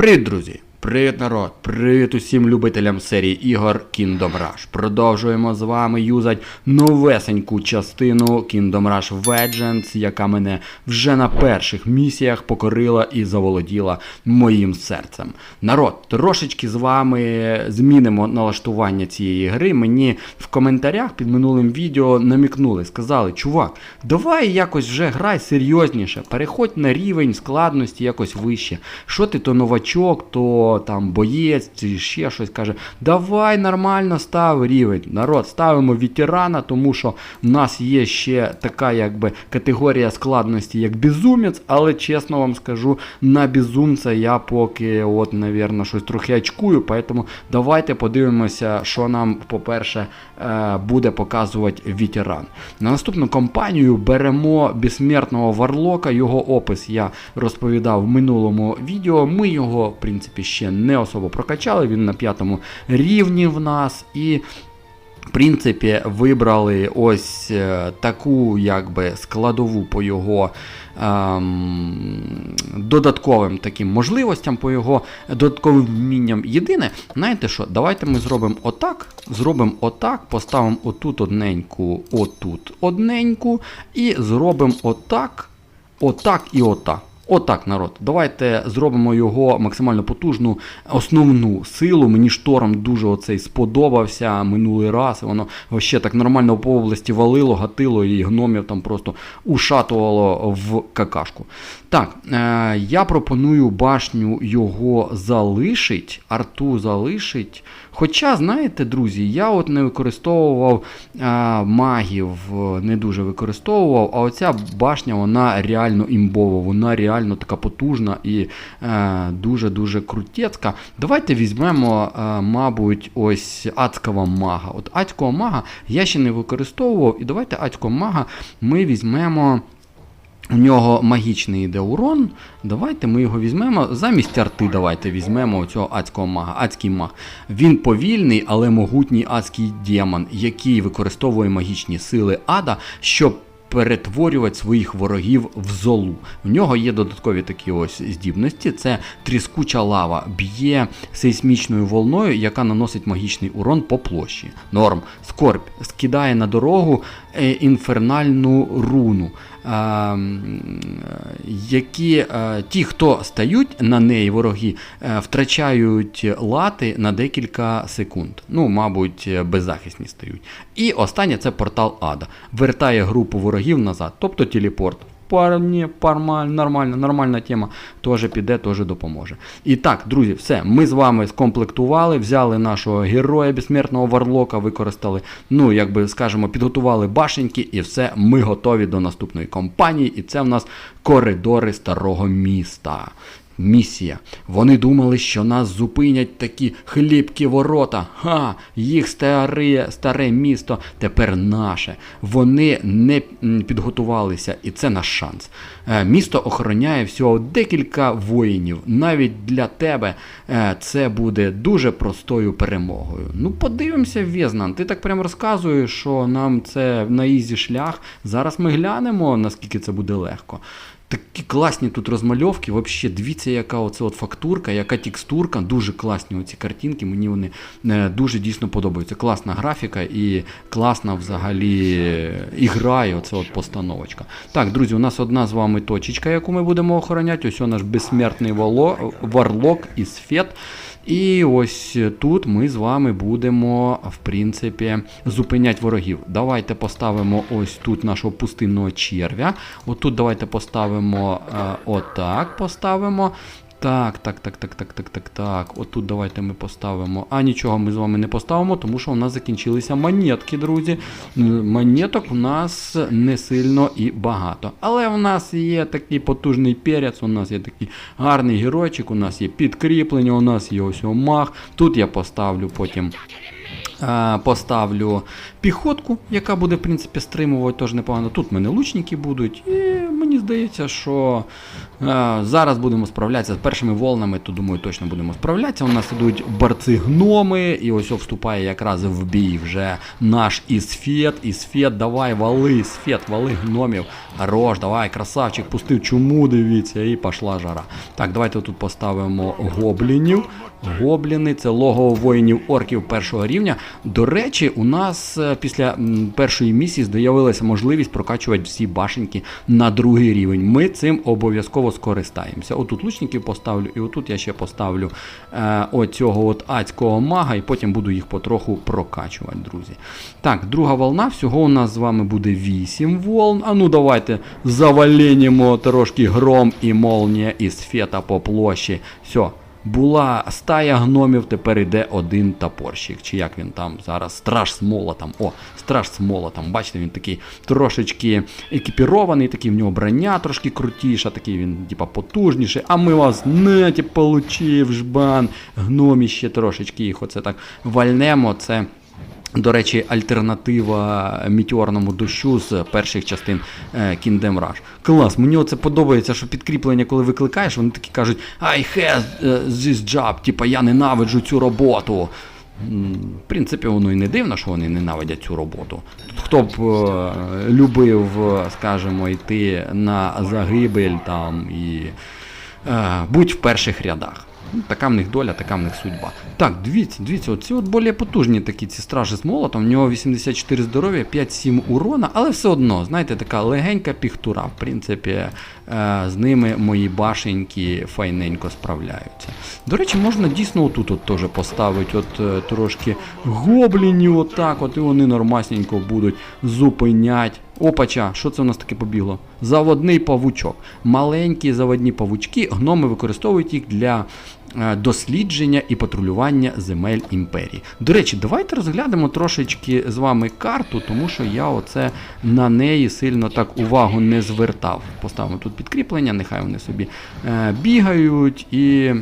Привіт, друзі! Привіт, народ! Привіт усім любителям серії ігор Kingdom Rush. Продовжуємо з вами юзати новесеньку частину Kingdom Rush Vengeance, яка мене вже на перших місіях покорила і заволоділа моїм серцем. Народ, трошечки з вами змінимо налаштування цієї гри. Мені в коментарях під минулим відео намікнули, сказали, чувак, давай якось вже грай серйозніше, переходь на рівень складності якось вище. Що ти то новачок, то там боєць, чи ще щось каже. Давай нормально став рівень. Народ, ставимо ветерана, тому що в нас є ще така якби категорія складності, як безумець, але чесно вам скажу, на безумця я поки, от, навірно, щось трохи очкую, поэтому давайте подивимося, що нам, по-перше, е, буде показувати ветеран. На наступну кампанію беремо безсмертного варлока, його опис я розповідав в минулому відео. Ми його, в принципі, ще не особо прокачали, він на п'ятому рівні в нас. І в принципі, вибрали ось е, таку якби складову по його ем, додатковим таким можливостям, по його додатковим вмінням. Єдине, знаєте що, давайте ми зробимо отак, зробимо отак, поставимо отут одненьку, отут одненьку, і зробимо отак, отак і отак. Отак, народ. Давайте зробимо його максимально потужну основну силу. Мені шторм дуже оцей сподобався минулий раз. Воно ще так нормально по області валило, гатило і гномів там просто ушатувало в какашку. Так, е, я пропоную башню його залишить, арту залишить. Хоча, знаєте, друзі, я от не використовував е, магів, не дуже використовував, а оця башня вона реально імбова, вона реально така потужна і е, дуже-дуже крутецька. Давайте візьмемо, е, мабуть, ось адського мага. От адського мага я ще не використовував, і давайте адського мага ми візьмемо. У нього магічний йде урон. Давайте ми його візьмемо. Замість арти давайте візьмемо цього адського мага. Адський маг. Він повільний, але могутній адський демон, який використовує магічні сили ада, щоб перетворювати своїх ворогів в золу. В нього є додаткові такі ось здібності. Це тріскуча лава, б'є сейсмічною волною, яка наносить магічний урон по площі. Норм. Скорбь скидає на дорогу е, інфернальну руну. Які е, ті, хто стають на неї вороги, е, втрачають лати на декілька секунд. Ну, мабуть, беззахисні стають. І останнє це портал Ада. Вертає групу ворогів назад, тобто телепорт. Парні, пармаль, нормальна, нормальна тема, теж піде, теж допоможе. І так, друзі, все, ми з вами скомплектували, взяли нашого героя безсмертного варлока, використали, ну, як би скажемо, підготували башеньки, і все, ми готові до наступної кампанії. І це в нас коридори старого міста. Місія. Вони думали, що нас зупинять такі хлібкі ворота. Ха, їх старе, старе місто тепер наше. Вони не підготувалися, і це наш шанс. Е, місто охороняє всього декілька воїнів. Навіть для тебе е, це буде дуже простою перемогою. Ну, подивимося, Вєзнан. Ти так прямо розказуєш, що нам це на ізі шлях. Зараз ми глянемо, наскільки це буде легко. Такі класні тут розмальовки. Взагалі, дивіться, яка оце от фактурка, яка текстурка. Дуже класні оці картинки. Мені вони е, дуже дійсно подобаються. Класна графіка і класна взагалі і грає оце от постановочка. Так, друзі, у нас одна з вами точечка, яку ми будемо охороняти. Ось наш безсмертний вало, варлок із фет. І ось тут ми з вами будемо, в принципі, зупиняти ворогів. Давайте поставимо ось тут нашого пустинного черв'я. Отут давайте поставимо е, отак. поставимо. Так, так, так, так, так, так, так, так. Отут давайте ми поставимо. А нічого ми з вами не поставимо, тому що у нас закінчилися монетки, друзі. Монеток у нас не сильно і багато. Але у нас є такий потужний перець, у нас є такий гарний геройчик, у нас є підкріплення, у нас є ось маг. Тут я поставлю потім. Поставлю піхотку, яка буде, в принципі, стримувати теж непогано. Тут в мене лучники будуть. І мені здається, що Е, зараз будемо справлятися з першими волнами, то думаю, точно будемо справлятися. У нас ідуть борці гноми, і ось вступає якраз в бій вже наш Ісфет. Ісфет, давай, вали, Ісфет, вали гномів. Хорош, давай, красавчик, пустив чуму, дивіться, і пішла жара. Так, давайте тут поставимо гоблінів. Гобліни це логово воїнів орків першого рівня. До речі, у нас е, після першої місії з'явилася можливість прокачувати всі башеньки на другий рівень. Ми цим обов'язково скористаємося. Отут лучників поставлю, і отут я ще поставлю е, оцього от адського мага, і потім буду їх потроху прокачувати, друзі. Так, друга волна. Всього у нас з вами буде 8 волн. А ну давайте заваленімо трошки гром і молнія із фета по площі. Все. Була стая гномів, тепер йде один топорщик. Чи як він там зараз? Страж з молотом. О, страж з молотом. Бачите, він такий трошечки екіпірований, такий в нього броня трошки крутіша, такий він, типа, потужніший. А ми вас нате получив, жбан. Гномі ще трошечки їх оце так вальнемо. Це. До речі, альтернатива мітіорному дощу з перших частин е, Kingdom Rush. Клас, мені оце подобається, що підкріплення, коли викликаєш, вони такі кажуть I have е, this job, типа я ненавиджу цю роботу. В принципі, воно і не дивно, що вони ненавидять цю роботу. Тут хто б е, любив, скажімо, йти на загибель там і е, будь в перших рядах. Така в них доля, така в них судьба. Так, дивіться, дивіться, оці от более потужні такі ці стражі з молотом. В нього 84 здоров'я, 5-7 урона, але все одно, знаєте, така легенька піхтура. В принципі, е, з ними мої башеньки файненько справляються. До речі, можна дійсно отут от теж поставити от е, трошки гоблінів, отак, от і вони нормасненько будуть зупинять. Опача, що це у нас таке побігло? Заводний павучок. Маленькі заводні павучки, гноми використовують їх для дослідження і патрулювання земель імперії. До речі, давайте розглянемо трошечки з вами карту, тому що я оце на неї сильно так увагу не звертав. Поставимо тут підкріплення, нехай вони собі е, бігають і.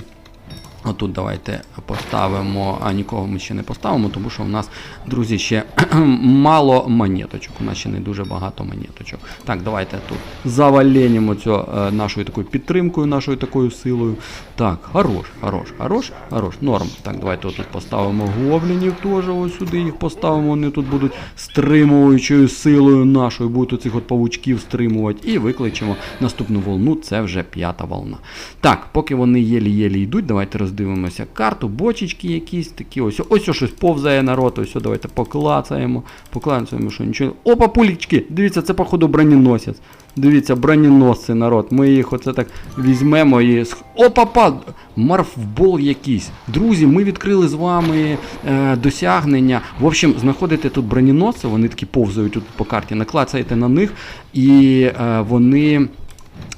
Отут давайте поставимо, а нікого ми ще не поставимо, тому що у нас, друзі, ще мало монеточок. У нас ще не дуже багато монеточок. Так, давайте тут заваленімо цю е, нашою такою підтримкою, нашою такою силою. Так, хорош, хорош, хорош, хорош, норм. Так, давайте отут поставимо гоблінів теж ось сюди їх поставимо. Вони тут будуть стримуючою силою нашою, будуть оцих от павучків стримувати. І викличемо наступну волну, це вже п'ята волна. Так, поки вони єлі-єлі йдуть, давайте роздивимося карту, бочечки якісь такі. Ось ось щось повзає народ. Ось давайте поклацаємо. Поклацаємо, що нічого. Опа, пулічки! Дивіться, це, походу, броненосець. Дивіться, броненосці народ. Ми їх оце так візьмемо і. сх- Опа, па! Марфбол якийсь. Друзі, ми відкрили з вами е, досягнення. В общем, знаходите тут броненосці, вони такі повзають тут по карті, наклацаєте на них, і е, вони.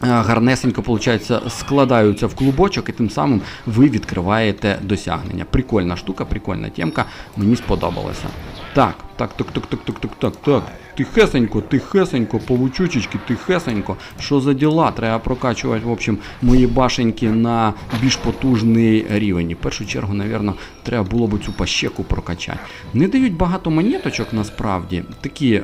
Е, Гарнесенько, виходить, складаються в клубочок, і тим самим ви відкриваєте досягнення. Прикольна штука, прикольна тємка, мені сподобалося. Так, так, так, так, так, так, так, так, так. Тихесенько, тихесенько, павучучечки, тихесенько. Що за діла? Треба прокачувати, в общем, мої башеньки на більш потужний рівень. І в першу чергу, напевно, треба було б цю пащеку прокачати. Не дають багато монеточок насправді. Такі е,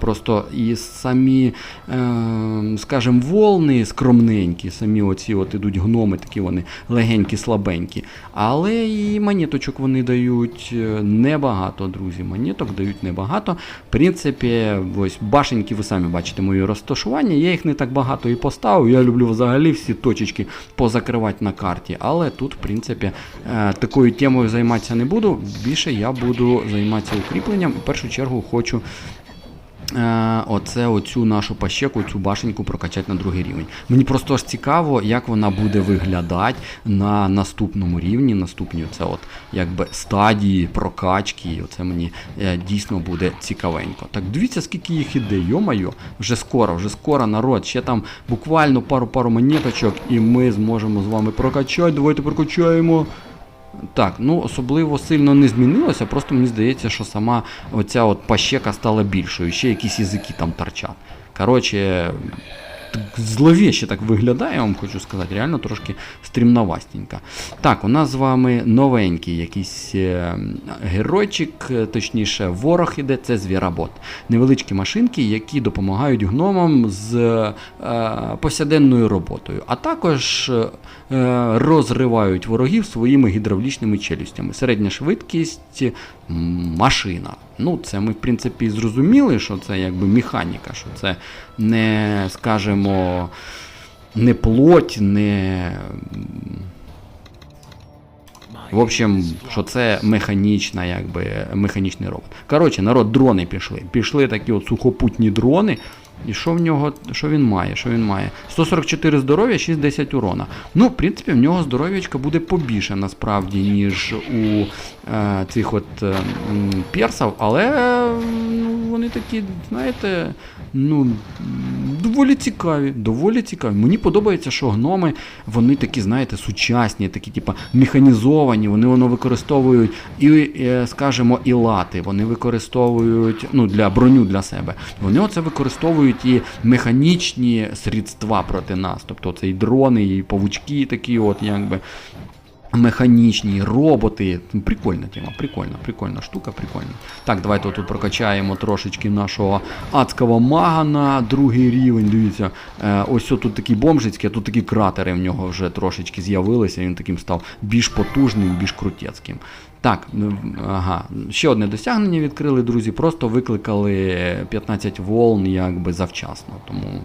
просто і самі, е, скажімо, волни скромненькі, самі оці от ідуть гноми, такі вони легенькі, слабенькі. Але і монеточок вони дають е, небагато, друзі. Монеток дають небагато. В принципі, ось башеньки, ви самі бачите моє розташування. Я їх не так багато і поставив. Я люблю взагалі всі точечки позакривати на карті. Але тут, в принципі, е, такою темою займатися не буду. Більше я буду займатися укріпленням. В першу чергу хочу. Е, Оце оцю нашу пащеку, цю башеньку прокачати на другий рівень. Мені просто аж цікаво, як вона буде виглядати на наступному рівні, наступній оце от якби стадії прокачки. Оце мені е, дійсно буде цікавенько. Так, дивіться, скільки їх іде, йомайо, вже скоро, вже скоро народ. Ще там буквально пару-пару монеточок, і ми зможемо з вами прокачати. Давайте прокачаємо. Так, ну особливо сильно не змінилося, просто мені здається, що сама оця от пащека стала більшою, ще якісь язики там торчать. Коротше, зловіще так виглядає, я вам хочу сказати. Реально трошки стрімновастенька. Так, у нас з вами новенький якийсь е, геройчик, е, точніше, ворог іде, це звіработ. Невеличкі машинки, які допомагають гномам з е, посяденною роботою, а також е, розривають ворогів своїми гідравлічними челюстями. Середня швидкість машина. Ну, це ми, в принципі, зрозуміли, що це якби механіка, що це не, скажімо, не плоть, не. в общем, що це механічна, якби, механічний робот. Коротше, народ, дрони пішли. Пішли такі от сухопутні дрони. І що в нього, що він має? Що він має? 144 здоров'я, 6-10 урона. Ну, в принципі, в нього здоров'ячка буде побільше насправді, ніж у е, цих от е, персів, але ну, вони такі, знаєте, ну, доволі цікаві. Доволі цікаві. Мені подобається, що гноми, вони такі, знаєте, сучасні, такі, типа, механізовані, вони воно використовують і, е, скажімо, і лати, вони використовують ну, для броню для себе. Вони оце використовують і механічні средства проти нас. Тобто це і дрони, і павучки такі, от якби. Механічні роботи. Прикольна тема, прикольна, прикольна штука, прикольна. Так, давайте тут прокачаємо трошечки нашого адського мага на другий рівень. Дивіться, е, ось тут такий бомжицький, а тут такі кратери в нього вже трошечки з'явилися. Він таким став більш потужним, більш крутецьким. Так, ну, ага, ще одне досягнення відкрили, друзі. Просто викликали 15 волн якби завчасно. Тому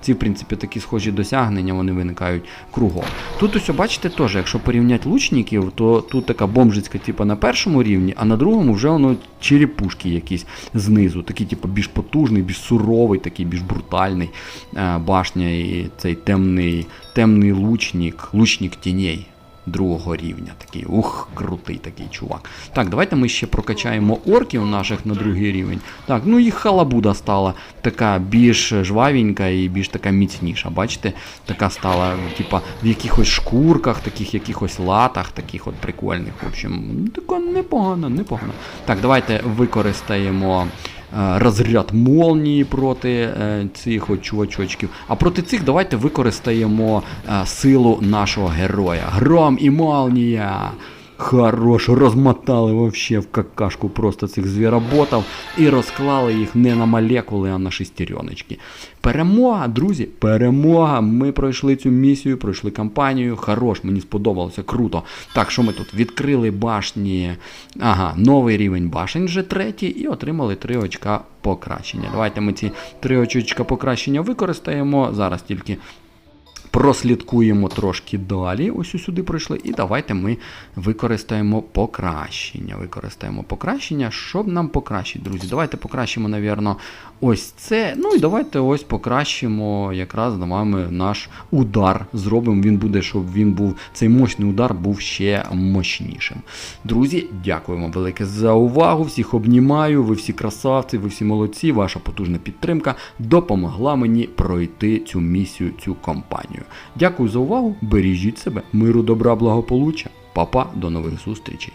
ці, в принципі, такі схожі досягнення вони виникають кругом. Тут ось, бачите, теж, якщо порівняти лучників, то тут така бомжицька, типу, на першому рівні, а на другому вже воно черепушки якісь знизу. Такий, типу, більш потужний, більш суровий, такий більш брутальний е, башня і цей темний, темний лучник, лучник тіней другого рівня. Такий, ух, крутий такий чувак. Так, давайте ми ще прокачаємо орків наших на другий рівень. Так, ну їх халабуда стала така більш жвавенька і більш така міцніша. Бачите? Така стала, типа, в якихось шкурках, таких якихось латах, таких от прикольних. В общем, така непогано, непогано. Так, давайте використаємо. Е, Розряд молнії проти е, цих от чувачочків. А проти цих давайте використаємо е, силу нашого героя. Гром і молнія. Хорош, розмотали вообще в какашку просто цих звіроботів і розклали їх не на молекули, а на шестереночки. Перемога, друзі, перемога. Ми пройшли цю місію, пройшли кампанію. Хорош, мені сподобалося, круто. Так, що ми тут? Відкрили башні. Ага, новий рівень башень вже третій, і отримали 3 очка покращення. Давайте ми ці 3 очка покращення використаємо. Зараз тільки прослідкуємо трошки далі. Ось сюди пройшли. І давайте ми використаємо покращення. Використаємо покращення. Щоб нам покращити, друзі? Давайте покращимо, навірно, ось це. Ну і давайте ось покращимо якраз вами наш удар. Зробимо він буде, щоб він був, цей мощний удар був ще мощнішим. Друзі, дякуємо велике за увагу. Всіх обнімаю. Ви всі красавці, ви всі молодці. Ваша потужна підтримка допомогла мені пройти цю місію, цю кампанію. Дякую за увагу. Бережіть себе, миру, добра, благополуччя. Па-па, до нових зустрічей.